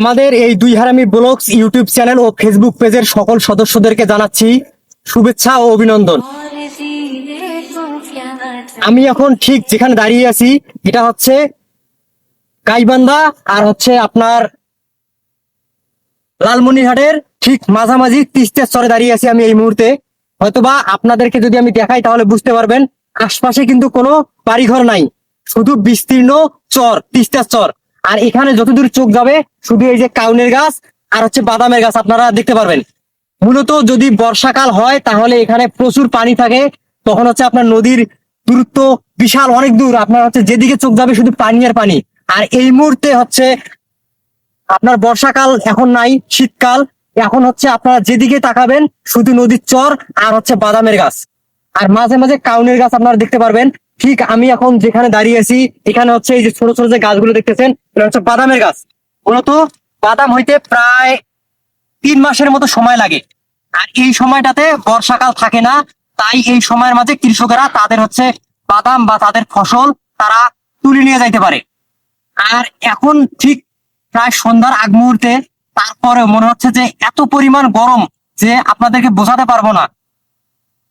আমাদের এই দুই হারামি ব্লগস ইউটিউব চ্যানেল ও ফেসবুক পেজের সকল সদস্যদেরকে জানাচ্ছি শুভেচ্ছা ও অভিনন্দন। আমি এখন ঠিক যেখানে দাঁড়িয়ে আছি, এটা হচ্ছে গাইবান্ধা আর হচ্ছে আপনার লালমনিরহাটের ঠিক মাঝামাঝি তিস্তের স্তরে দাঁড়িয়ে আছি আমি এই মুহূর্তে। হয়তোবা আপনাদেরকে যদি আমি দেখাই তাহলে বুঝতে পারবেন, আশপাশে কিন্তু কোনো বাড়িঘর নাই, শুধু বিস্তীর্ণ চর, তিস্তার চর। আর এখানে যতদূর চোখ যাবে, শুধু এই যে কাউনের গাছ আর হচ্ছে বাদামের গাছ আপনারা দেখতে পারবেন। মূলত যদি বর্ষাকাল হয়, তাহলে এখানে প্রচুর পানি থাকে। তখন হচ্ছে আপনার নদীর দূরত্ব বিশাল, অনেক দূর। আপনার হচ্ছে যেদিকে চোখ যাবে, শুধু পানি আর পানি। আর এই মুহূর্তে হচ্ছে আপনার বর্ষাকাল এখন নাই, শীতকাল। এখন হচ্ছে আপনারা যেদিকে তাকাবেন, শুধু নদীর চর আর হচ্ছে বাদামের গাছ। আর মাঝে মাঝে কাউনের গাছ আপনারা দেখতে পারবেন। ঠিক আমি এখন যেখানে দাঁড়িয়ে আছি, এখানে হচ্ছে এই যে ছোট ছোট যে গাছগুলো দেখতেছেন এটা হচ্ছে বাদামের গাছ। মূলত বাদাম হইতে প্রায় তিন মাসের মতো সময় লাগে। আর এই সময়টাতে বর্ষাকাল থাকে না, তাই এই সময়ের মাঝে কৃষকেরা তাদের হচ্ছে বাদাম বা তাদের ফসল তারা তুলে নিয়ে যাইতে পারে। আর এখন ঠিক প্রায় সন্ধ্যার আগ মুহূর্তে তারপরে মনে হচ্ছে যে এত পরিমাণ গরম যে আপনাদেরকে বোঝাতে পারব না।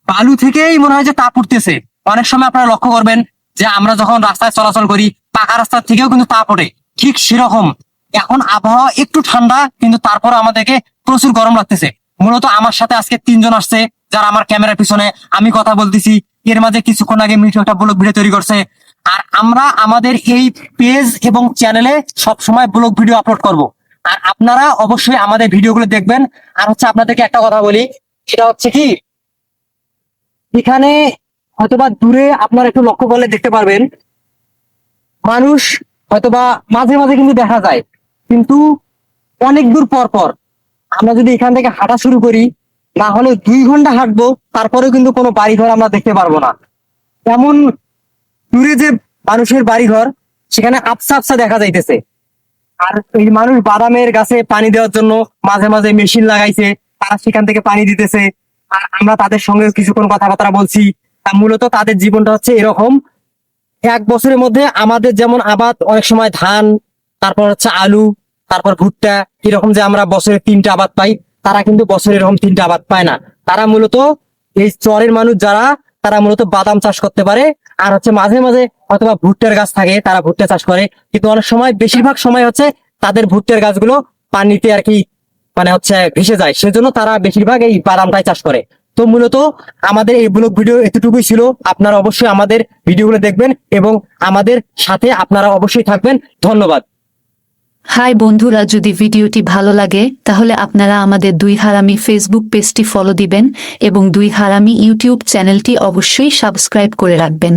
বালু থেকেই মনে হয় যে তাপ উঠতেছে। অনেক সময় আপনারা লক্ষ্য করবেন যে আমরা যখন রাস্তায় চলাচল করি, পাকা রাস্তার থেকেও কিন্তু তাপ ওঠে ঠিক সেরকম। এখন আবহাওয়া একটু ঠান্ডা, কিন্তু তারপরে আমাদেরকে প্রচুর গরম লাগতেছে। মূলত আমার সাথে আজকে তিনজন আসছে, যারা আমার ক্যামেরার পিছনে আমি কথা বলতেছি। এর মাঝে কিছুক্ষণ আগে মিঠু একটা ব্লগ ভিডিও তৈরি করছে। আর আমরা আমাদের এই পেজ এবং চ্যানেলে সব সময় ব্লগ ভিডিও আপলোড করব। আর আপনারা অবশ্যই আমাদের ভিডিওগুলো দেখবেন। আর হচ্ছে আপনাদেরকে একটা কথা বলি। সেটা হচ্ছে কি? এখানে হয়তোবা দূরে আপনারা একটু লক্ষ্য করলে দেখতে পারবেন। মানুষ হয়তোবা মাঝে মাঝে কিন্তু দেখা যায়। কিন্তু অনেক দূর পর পর আমরা যদি এখান থেকে হাঁটা শুরু করি, না হলে দুই ঘণ্টা হাঁটবো, তারপরেও কিন্তু কোনো বাড়ি ঘর আমরা দেখতে পারব না। এমন দূরে যে মানুষের বাড়িঘর, সেখানে আবসা আবসা দেখা যাইতেছে। আর এই মানুষ বাদামের গাছে পানি দেওয়ার জন্য মাঝে মাঝে মেশিন লাগাইছে, তারা সেখান থেকে পানি দিতেছে। আর আমরা তাদের সঙ্গে কিছুক্ষণ কথাবার্তা বলছি। মূলত তাদের জীবনটা হচ্ছে এরকম। এক বছরের মধ্যে আমাদের যেমন আবাদ, অনেক সময় ধান, তারপর হচ্ছে আলু, তারপর ভুট্টা, এরকম যে আমরা বছরে তিনটা আবাদ পাই, তারা কিন্তু বছরে এরকম তিনটা আবাদ পায় না। তারা মূলত এই চরের মানুষ যারা, তারা মূলত বাদাম চাষ করতে পারে, আর হচ্ছে মাঝে মাঝে অথবা ভুট্টার গাছ থাকে, তারা ভুট্টা চাষ করে। কিন্তু অনেক সময়, বেশিরভাগ সময় হচ্ছে তাদের ভুট্টার গাছগুলো পানিতে আর কি মানে হচ্ছে ভেসে যায়। সেজন্য তারা বেশিরভাগ এই বাদামটাই চাষ করে। তো মূলত আমাদের এই ব্লগ ভিডিও এতটুকুই ছিল। আপনারা অবশ্যই আমাদের ভিডিওগুলো দেখবেন এবং আমাদের সাথে আপনারা অবশ্যই থাকবেন। ধন্যবাদ। হাই বন্ধুরা, যদি ভিডিওটি ভালো লাগে, তাহলে আপনারা আমাদের দুই হারামি ফেসবুক পেজটি ফলো দিবেন এবং দুই হারামি ইউটিউব চ্যানেলটি অবশ্যই সাবস্ক্রাইব করে রাখবেন।